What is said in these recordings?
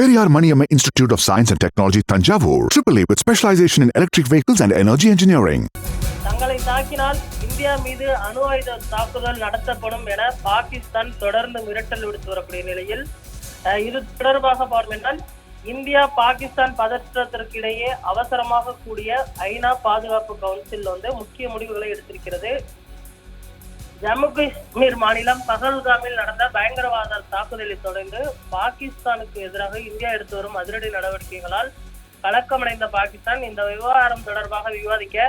Periyar Maniammai institute of science and technology Thanjavur triple A with specialization in electric vehicles and energy engineering தங்களை தாக்கினால் India மீது அணு ஆயுத தாக்குதல் நடத்தப்படும் என பாகிஸ்தான் தொடர்ந்து மிரட்டல் விடுத்து வரக்கூடிய நிலையில் இது தொடர்பாக பார்க்கும் என்றால் இந்தியா பாகிஸ்தான் பதற்றத்திற்கிடையே அவசரமாக கூடிய ஐநா பாதுகாப்பு கவுன்சில் வந்து முக்கிய முடிவுகளை எடுத்திருக்கிறது. ஜம்மு காஷ்மீர் மாநிலம் பகல்காமில் நடந்த பயங்கரவாத தாக்குதலை தொடர்ந்து பாகிஸ்தானுக்கு எதிராக இந்தியா எடுத்து வரும் அதிரடி நடவடிக்கைகளால் கலக்கமடைந்த பாகிஸ்தான் இந்த விவகாரம் தொடர்பாக விவாதிக்க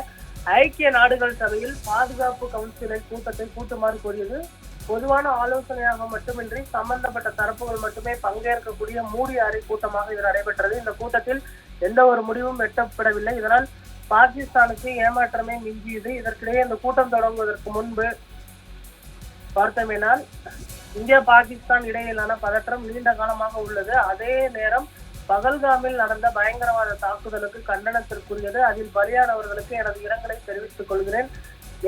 ஐக்கிய நாடுகள் சபையில் பாதுகாப்பு கவுன்சிலை கூட்டத்தை கூட்டுமாறு கோரியது. பொதுவான ஆலோசனையாக மட்டுமின்றி சம்பந்தப்பட்ட தரப்புகள் மட்டுமே பங்கேற்கக்கூடிய மூடிய அறை கூட்டமாக இது நடைபெற்றது. இந்த கூட்டத்தில் எந்த ஒரு முடிவும் எட்டப்படவில்லை. இதனால் பாகிஸ்தானுக்கு ஏமாற்றமே மிஞ்சியது. இதற்கிடையே இந்த கூட்டம் தொடங்குவதற்கு முன்பு பார்த்தோமேனால் இந்தியா பாகிஸ்தான் இடையிலான பதற்றம் நீண்ட காலமாக உள்ளது. அதே நேரம் பகல்காமில் நடந்த பயங்கரவாத தாக்குதலுக்கு கண்டனத்திற்குரியது. அதில் பலியானவர்களுக்கு எனது இரங்கலை தெரிவித்துக் கொள்கிறேன்.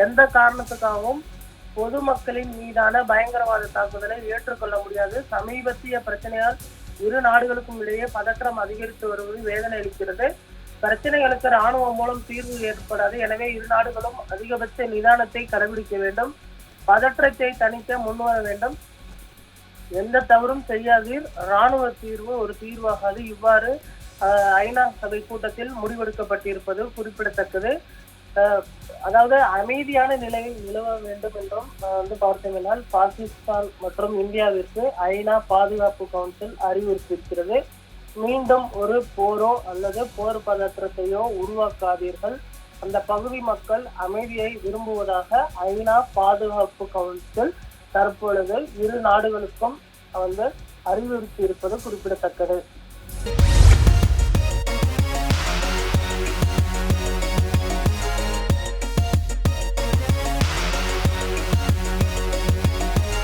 எந்த காரணத்துக்காகவும் பொதுமக்களின் மீதான பயங்கரவாத தாக்குதலை ஏற்றுக்கொள்ள முடியாது. சமீபத்திய பிரச்சனையால் இரு நாடுகளுக்கும் இடையே பதற்றம் அதிகரித்து வருவது வேதனை அளிக்கிறது. பிரச்சனைகளுக்கு ராணுவம் மூலம் தீர்வு ஏற்படாது. எனவே இரு நாடுகளும் அதிகபட்ச நிதானத்தை கடைபிடிக்க வேண்டும். பதற்றத்தை தணிக்க முன்வர வேண்டும். எந்த தவறும் செய்யாதீர். ராணுவ தீர்வு ஒரு தீர்வாகாது. இவ்வாறு ஐநா சபை கூட்டத்தில் முடிவெடுக்கப்பட்டிருப்பது குறிப்பிடத்தக்கது. அதாவது அமைதியான நிலை நிலவ வேண்டும் என்றும் வந்து பார்த்தீங்கன்னா பாகிஸ்தான் மற்றும் இந்தியாவிற்கு ஐநா பாதுகாப்பு கவுன்சில் அறிவுறுத்தியிருக்கிறது. மீண்டும் ஒரு போரோ அல்லது போர் பதற்றத்தையோ உருவாக்காதீர்கள். அந்த பகுதி மக்கள் அமைதியை விரும்புவதாக ஐநா பாதுகாப்பு கவுன்சில் தற்பொழுது இரு நாடுகளுக்கும் வந்து அறிவுறுத்தி இருப்பது குறிப்பிடத்தக்கது.